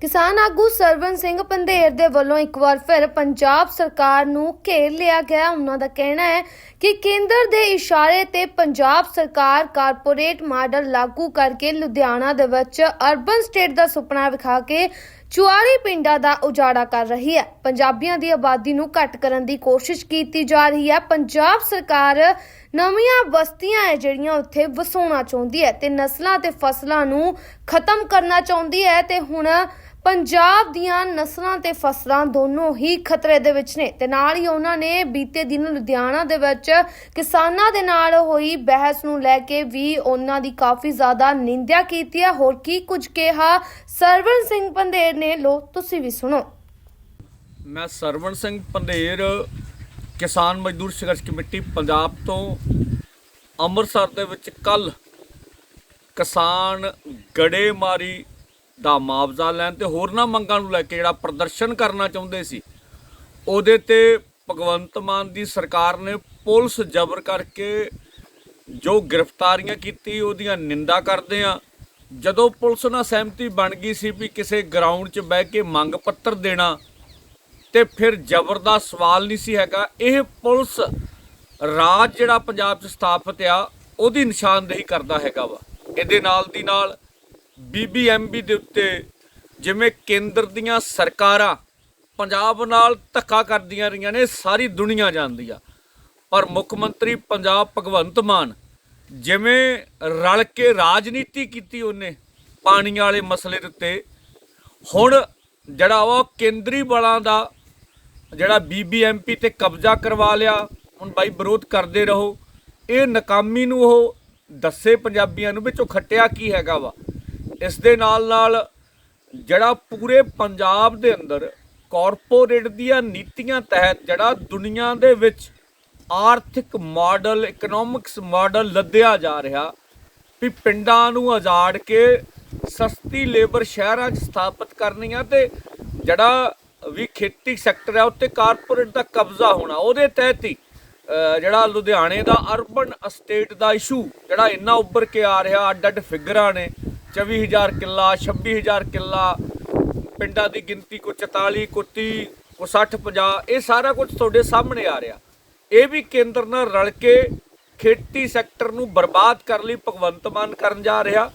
ਕਿਸਾਨ ਆਗੂ ਸਰਵਨ ਸਿੰਘ ਪੰਧੇਰ ਦੇ ਵੱਲੋਂ ਇੱਕ ਵਾਰ ਫਿਰ ਪੰਜਾਬ ਸਰਕਾਰ ਨੂੰ ਘੇਰ ਲਿਆ ਗਿਆ। ਉਹਨਾਂ ਦਾ ਕਹਿਣਾ ਹੈ ਕਿ ਕੇਂਦਰ ਦੇ ਇਸ਼ਾਰੇ ਤੇ ਪੰਜਾਬ ਸਰਕਾਰ ਕਾਰਪੋਰੇਟ ਮਾਡਲ ਲਾਗੂ ਕਰਕੇ ਲੁਧਿਆਣਾ ਦੇ ਵਿੱਚ ਅਰਬਨ ਸਟੇਟ ਦਾ ਸੁਪਨਾ ਵਿਖਾ ਕੇ ਚੁਆਰੀ ਪਿੰਡਾਂ ਦਾ ਉਜਾੜਾ ਕਰ ਰਹੀ ਹੈ। ਪੰਜਾਬੀਆਂ ਦੀ ਆਬਾਦੀ ਨੂੰ ਘੱਟ ਕਰਨ ਦੀ ਕੋਸ਼ਿਸ਼ ਕੀਤੀ ਜਾ ਰਹੀ ਹੈ। ਪੰਜਾਬ ਸਰਕਾਰ ਨਵੀਆਂ ਬਸਤੀਆਂ ਹੈ ਜਿਹੜੀਆਂ ਉੱਥੇ ਵਸਾਉਣਾ ਚਾਹੁੰਦੀ ਹੈ ਤੇ ਨਸਲਾਂ ਤੇ ਫਸਲਾਂ ਨੂੰ ਖਤਮ ਕਰਨਾ ਚਾਹੁੰਦੀ ਹੈ ਤੇ ਹੁਣ ਪੰਜਾਬ ਦੀਆਂ ਨਸਲਾਂ ਤੇ ਫਸਲਾਂ ਦੋਨੋਂ ਹੀ ਖਤਰੇ ਦੇ ਵਿੱਚ ਨੇ ਤੇ ਨਾਲ ਹੀ ਉਹਨਾਂ ਨੇ ਬੀਤੇ ਦਿਨ ਲੁਧਿਆਣਾ ਦੇ ਵਿੱਚ ਕਿਸਾਨਾਂ ਦੇ ਨਾਲ ਹੋਈ ਬਹਿਸ ਨੂੰ ਲੈ ਕੇ ਵੀ ਉਹਨਾਂ ਦੀ ਕਾਫੀ ਜ਼ਿਆਦਾ ਨਿੰਦਿਆ ਕੀਤੀ ਹੈ। ਹੋਰ ਕੀ ਕੁਝ ਕਿਹਾ? ਸਰਵਨ ਸਿੰਘ ਪੰਧੇਰ ਨੇ। ਲੋ, ਤੁਸੀਂ ਵੀ ਸੁਣੋ। ਮੈਂ ਸਰਵਣ ਸਿੰਘ ਪੰਧੇਰ, ਕਿਸਾਨ ਮਜ਼ਦੂਰ ਸੰਘਰਸ਼ ਕਮੇਟੀ ਪੰਜਾਬ ਤੋਂ। ਅੰਮ੍ਰਿਤਸਰ ਦੇ ਵਿੱਚ ਕੱਲ ਕਿਸਾਨ ਗੜੇਮਾਰੀ ਦਾ ਮੁਆਵਜ਼ਾ ਲੈਣ ਤੇ ਹੋਰਨਾਂ ਮੰਗਾਂ ਨੂੰ ਲੈ ਕੇ ਜਿਹੜਾ ਪ੍ਰਦਰਸ਼ਨ ਕਰਨਾ ਚਾਹੁੰਦੇ ਸੀ, ਉਹਦੇ ਤੇ ਭਗਵੰਤ ਮਾਨ ਦੀ ਸਰਕਾਰ ਨੇ ਪੁਲਿਸ ਜ਼ਬਰ ਕਰਕੇ ਜੋ ਗ੍ਰਿਫਤਾਰੀਆਂ ਕੀਤੀ, ਉਹਦੀਆਂ ਨਿੰਦਾ ਕਰਦੇ ਆ। ਜਦੋਂ ਪੁਲਿਸ ਨਾਲ ਸਹਿਮਤੀ ਬਣ ਗਈ ਸੀ ਵੀ ਕਿਸੇ ਗਰਾਊਂਡ 'ਚ ਬਹਿ ਕੇ ਮੰਗ ਪੱਤਰ ਦੇਣਾ, ਤੇ ਫਿਰ ਜ਼ਬਰ ਦਾ ਸਵਾਲ ਨਹੀਂ ਸੀ ਹੈਗਾ। ਇਹ ਪੁਲਿਸ ਰਾਜ ਜਿਹੜਾ ਪੰਜਾਬ 'ਚ ਸਥਾਪਿਤ ਆ, ਉਹਦੀ ਨਿਸ਼ਾਨਦੇਹੀ ਕਰਦਾ ਹੈਗਾ ਵਾ। ਇਹਦੇ ਨਾਲ ਦੀ ਨਾਲ ਬੀਬੀਐਮਬੀ ਦੇ ਉੱਤੇ ਜਿਵੇਂ ਕੇਂਦਰ ਦੀਆਂ ਸਰਕਾਰਾਂ ਪੰਜਾਬ ਨਾਲ ਧੱਕਾ ਕਰਦੀਆਂ ਰਹੀਆਂ ਨੇ, ਸਾਰੀ ਦੁਨੀਆ ਜਾਣਦੀ ਆ। ਪਰ ਮੁੱਖ ਮੰਤਰੀ ਪੰਜਾਬ ਭਗਵੰਤ ਮਾਨ ਜਿਵੇਂ ਰਲ ਕੇ ਰਾਜਨੀਤੀ ਕੀਤੀ ਉਹਨੇ ਪਾਣੀ ਵਾਲੇ ਮਸਲੇ ਦੇ ਉੱਤੇ, ਹੁਣ ਜਿਹੜਾ ਵਾ ਉਹ ਕੇਂਦਰੀ ਬਲਾਂ ਦਾ ਜਿਹੜਾ ਬੀਬੀਐਮਪੀ ਤੇ ਕਬਜ਼ਾ ਕਰਵਾ ਲਿਆ, ਹੁਣ ਬਾਈ ਵਿਰੋਧ ਕਰਦੇ ਰਹੋ, ਇਹ ਨਾਕਾਮੀ ਨੂੰ ਉਹ ਦੱਸੇ ਪੰਜਾਬੀਆਂ ਨੂੰ ਵਿੱਚੋਂ ਖੱਟਿਆ ਕੀ ਹੈਗਾ ਵਾ। ਇਸ ਦੇ ਨਾਲ ਨਾਲ ਜਿਹੜਾ ਪੂਰੇ ਪੰਜਾਬ ਦੇ ਅੰਦਰ ਕਾਰਪੋਰੇਟ ਦੀਆਂ ਨੀਤੀਆਂ ਤਹਿਤ ਜਿਹੜਾ ਦੁਨੀਆ ਦੇ ਵਿੱਚ ਆਰਥਿਕ ਮਾਡਲ ਇਕਨੋਮਿਕਸ ਮਾਡਲ ਲੱਦਿਆ ਜਾ ਰਿਹਾ ਵੀ ਪਿੰਡਾਂ ਨੂੰ ਆਜ਼ਾਦ ਕੇ ਸਸਤੀ ਲੇਬਰ ਸ਼ਹਿਰਾਂ 'ਚ ਸਥਾਪਿਤ ਕਰਨੀਆਂ ਤੇ ਜਿਹੜਾ ਵੀ ਖੇਤੀ ਸੈਕਟਰ ਹੈ ਉੱਤੇ ਕਾਰਪੋਰੇਟ ਦਾ ਕਬਜ਼ਾ ਹੋਣਾ, ਉਹਦੇ ਤਹਿਤ ਹੀ ਜਿਹੜਾ ਲੁਧਿਆਣੇ ਦਾ ਅਰਬਨ ਅਸਟੇਟ ਦਾ ਇਸ਼ੂ ਜਿਹੜਾ ਇੰਨਾ ਉੱਭਰ ਕੇ ਆ ਰਿਹਾ ਅੱਡ ਅੱਡ ਫਿਗਰਾਂ ਨੇ। 24000 ਕਿੱਲਾ 26000 ਕਿੱਲਾ, ਪਿੰਡਾਂ ਦੀ ਗਿਣਤੀ ਕੋ 44 ਕੋ 30 ਕੋ 60 50 ਇਹ ਸਾਰਾ ਕੁਝ ਤੁਹਾਡੇ ਸਾਹਮਣੇ ਆ ਰਿਹਾ। ਇਹ ਵੀ ਕੇਂਦਰ ਨਾਲ ਰਲ ਕੇ ਖੇਤੀ ਸੈਕਟਰ ਨੂੰ ਬਰਬਾਦ ਕਰਨ ਲਈ ਭਗਵੰਤ ਮਾਨ ਕਰਨ ਜਾ ਰਿਹਾ।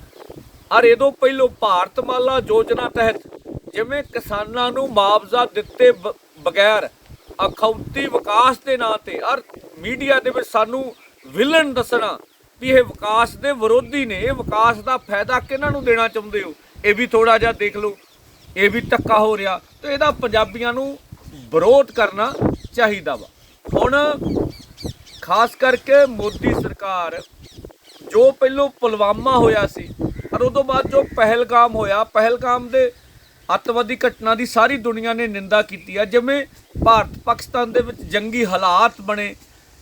ਔਰ ਇਹਦੋਂ ਪਹਿਲੋਂ ਭਾਰਤਮਾਲਾ ਯੋਜਨਾ ਤਹਿਤ ਜਿਵੇਂ ਕਿਸਾਨਾਂ ਨੂੰ ਮੁਆਵਜ਼ਾ ਦਿੱਤੇ ਬ- ਬਗੈਰ ਅਖੌਤੀ ਵਿਕਾਸ ਦੇ ਨਾਂ ਤੇ, ਔਰ ਮੀਡੀਆ ਦੇ ਵਿੱਚ ਸਾਨੂੰ ਵਿਲਨ ਦੱਸਣਾ ਵੀ ਇਹ ਵਿਕਾਸ ਦੇ ਵਿਰੋਧੀ ਨੇ, ਇਹ ਵਿਕਾਸ ਦਾ ਫਾਇਦਾ ਕਿਹਨਾਂ ਨੂੰ ਦੇਣਾ ਚਾਹੁੰਦੇ ਹੋ? ਇਹ ਵੀ ਥੋੜਾ ਜਿਹਾ ਦੇਖ ਲਓ। ਇਹ ਵੀ ਧੱਕਾ ਹੋ ਰਿਹਾ। ਤੇ ਇਹਦਾ ਪੰਜਾਬੀਆਂ ਨੂੰ ਵਿਰੋਧ ਕਰਨਾ ਚਾਹੀਦਾ ਵਾ। ਹੁਣ ਖਾਸ ਕਰਕੇ ਮੋਦੀ ਸਰਕਾਰ, ਜੋ ਪਹਿਲੋਂ ਪੁਲਵਾਮਾ ਹੋਇਆ ਸੀ ਔਰ ਉਦੋਂ ਬਾਅਦ ਜੋ ਪਹਿਲਗਾਮ ਹੋਇਆ, ਪਹਿਲਗਾਮ ਦੇ ਅੱਤਵਾਦੀ ਘਟਨਾ ਦੀ ਸਾਰੀ ਦੁਨੀਆ ਨੇ ਨਿੰਦਾ ਕੀਤੀ ਆ। ਜਿਵੇਂ ਭਾਰਤ ਪਾਕਿਸਤਾਨ ਦੇ ਵਿੱਚ ਜੰਗੀ ਹਾਲਾਤ ਬਣੇ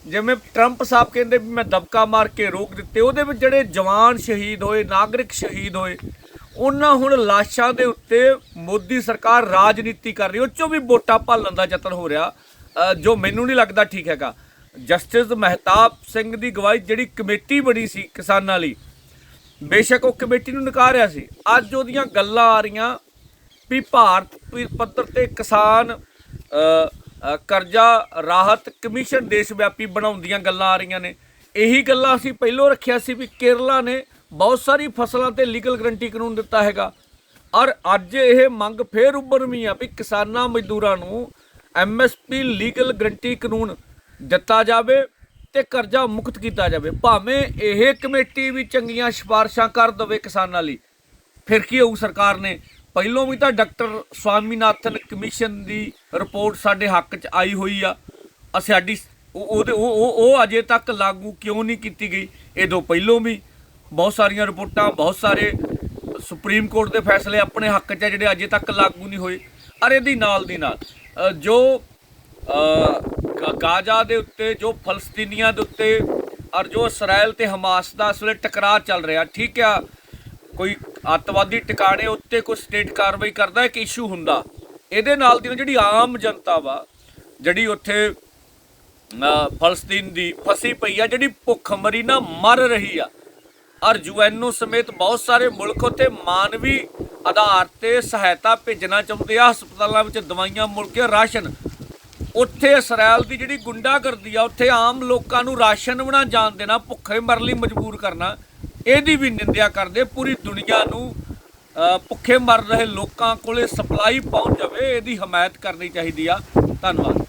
ਜਿਵੇਂ ਟਰੰਪ ਸਾਹਿਬ ਕਹਿੰਦੇ ਵੀ ਮੈਂ ਦਬਕਾ ਮਾਰ ਕੇ ਰੋਕ ਦਿੱਤੇ, ਉਹਦੇ ਵਿੱਚ ਜਿਹੜੇ ਜਵਾਨ ਸ਼ਹੀਦ ਹੋਏ, ਨਾਗਰਿਕ ਸ਼ਹੀਦ ਹੋਏ, ਉਹਨਾਂ ਹੁਣ ਲਾਸ਼ਾਂ ਦੇ ਉੱਤੇ ਮੋਦੀ ਸਰਕਾਰ ਰਾਜਨੀਤੀ ਕਰ ਰਹੀ ਉਹ ਚੋਂ ਵੀ ਵੋਟਾਂ ਭਾਲਣ ਦਾ ਯਤਨ ਹੋ ਰਿਹਾ ਜੋ ਮੈਨੂੰ ਨਹੀਂ ਲੱਗਦਾ ਠੀਕ ਹੈਗਾ। ਜਸਟਿਸ ਮਹਿਤਾਬ ਸਿੰਘ ਦੀ ਗਵਾਹੀ, ਜਿਹੜੀ ਕਮੇਟੀ ਬਣੀ ਸੀ ਕਿਸਾਨਾਂ ਲਈ, ਬੇਸ਼ੱਕ ਉਹ ਕਮੇਟੀ ਨੂੰ ਨਕਾਰਿਆ ਸੀ। ਅੱਜ ਉਹਦੀਆਂ ਗੱਲਾਂ ਆ ਰਹੀਆਂ ਵੀ ਭਾਰਤ ਪੱਧਰ ਤੇ ਕਿਸਾਨ ਕਰਜ਼ਾ, ਰਾਹਤ ਕਮਿਸ਼ਨ ਦੇਸ਼ ਵਿਆਪੀ ਬਣਾਉਣ ਦੀਆਂ ਗੱਲਾਂ ਆ ਰਹੀਆਂ ਨੇ। ਇਹੀ ਗੱਲਾਂ ਅਸੀਂ ਪਹਿਲਾਂ ਰੱਖਿਆ ਸੀ ਵੀ ਕੇਰਲਾ ਨੇ ਬਹੁਤ ਸਾਰੀ ਫਸਲਾਂ ਤੇ ਲੀਗਲ ਗਰੰਟੀ ਕਾਨੂੰਨ ਦਿੱਤਾ ਹੈਗਾ। ਔਰ ਅੱਜ ਇਹ ਮੰਗ ਫੇਰ ਉੱਭਰਵੀਂ ਆ ਵੀ ਕਿਸਾਨਾਂ ਮਜ਼ਦੂਰਾਂ ਨੂੰ ਐਮਐਸਪੀ ਲੀਗਲ ਗਰੰਟੀ ਕਾਨੂੰਨ ਦਿੱਤਾ ਜਾਵੇ ਤੇ ਕਰਜ਼ਾ ਮੁਕਤ ਕੀਤਾ ਜਾਵੇ। ਭਾਵੇਂ ਇਹ ਕਮੇਟੀ ਵੀ ਚੰਗੀਆਂ ਸਿਫਾਰਸ਼ਾਂ ਕਰ ਦਵੇ ਕਿਸਾਨਾਂ ਲਈ। ਫਿਰ ਕੀ ਹੋਊ ਸਰਕਾਰ ਨੇ? ਪਹਿਲੋਂ ਵੀ ਤਾਂ ਡਾਕਟਰ ਸਵਾਮੀਨਾਥਨ ਕਮਿਸ਼ਨ ਦੀ ਰਿਪੋਰਟ ਸਾਡੇ ਹੱਕ 'ਚ ਆਈ ਹੋਈ ਆ। ਸਾਡੀ ਉਹਦੇ ਉਹ ਉਹ ਅਜੇ ਤੱਕ ਲਾਗੂ ਕਿਉਂ ਨਹੀਂ ਕੀਤੀ ਗਈ? ਇਹਦੋਂ ਪਹਿਲੋਂ ਵੀ ਬਹੁਤ ਸਾਰੀਆਂ ਰਿਪੋਰਟਾਂ, ਬਹੁਤ ਸਾਰੇ ਸੁਪਰੀਮ ਕੋਰਟ ਦੇ ਫੈਸਲੇ ਆਪਣੇ ਹੱਕ 'ਚ ਆ ਜਿਹੜੇ ਅਜੇ ਤੱਕ ਲਾਗੂ ਨਹੀਂ ਹੋਏ। ਅਰ ਇਹਦੀ ਨਾਲ ਦੀ ਨਾਲ ਜੋ ਗਾਜ਼ਾ ਦੇ ਉੱਤੇ, ਜੋ ਫਲਸਤੀਨੀਆਂ ਦੇ ਉੱਤੇ ਔਰ ਜੋ ਇਸਰਾਇਲ ਤੇ ਹਮਾਸ ਦਾ ਇਸ ਵੇਲੇ ਟਕਰਾਅ ਚੱਲ ਰਿਹਾ, ਠੀਕ ਆ? ਕੋਈ ਅੱਤਵਾਦੀ ਟਿਕਾਣੇ ਉੱਤੇ ਕੋਈ ਸਟੇਟ ਕਾਰਵਾਈ ਕਰਦਾ ਇੱਕ ਇਸ਼ੂ ਹੁੰਦਾ? ਇਹਦੇ ਨਾਲ ਦੀ ਜਿਹੜੀ ਆਮ ਜਨਤਾ ਵਾ, ਜਿਹੜੀ ਉੱਥੇ ਫਲਸਤੀਨ ਦੀ ਫਸੀ ਪਈ ਆ, ਜਿਹੜੀ ਭੁੱਖਮਰੀ ਨਾਲ ਮਰ ਰਹੀ ਆ, ਔਰ ਯੂਐਨਓ ਸਮੇਤ ਬਹੁਤ ਸਾਰੇ ਮੁਲਕ ਉੱਤੇ ਮਾਨਵੀ ਆਧਾਰ ਤੇ ਸਹਾਇਤਾ ਭੇਜਣਾ ਚਾਹੁੰਦੇ ਆ, ਹਸਪਤਾਲਾਂ ਵਿੱਚ ਦਵਾਈਆਂ ਮੁੜ ਕੇ ਰਾਸ਼ਨ। ਉੱਥੇ ਇਸਰਾਇਲ ਦੀ ਜਿਹੜੀ ਗੁੰਡਾਗਰਦੀ ਆ, ਉੱਥੇ ਆਮ ਲੋਕਾਂ ਨੂੰ ਰਾਸ਼ਨ ਬਣਾ ਜਾਣ ਦੇਣਾ, ਭੁੱਖੇ ਮਰਨ ਲਈ ਮਜਬੂਰ ਕਰਨਾ ਇਹਦੀ ਵੀ ਨਿੰਦਿਆ ਕਰਦੇ, ਪੂਰੀ ਦੁਨੀਆ ਨੂੰ ਭੁੱਖੇ ਮਰ ਰਹੇ ਲੋਕਾਂ ਕੋਲੇ ਸਪਲਾਈ ਪਹੁੰਚ ਜਾਵੇ, ਇਹਦੀ ਹਮਾਇਤ ਕਰਨੀ ਚਾਹੀਦੀ ਆ। ਧੰਨਵਾਦ।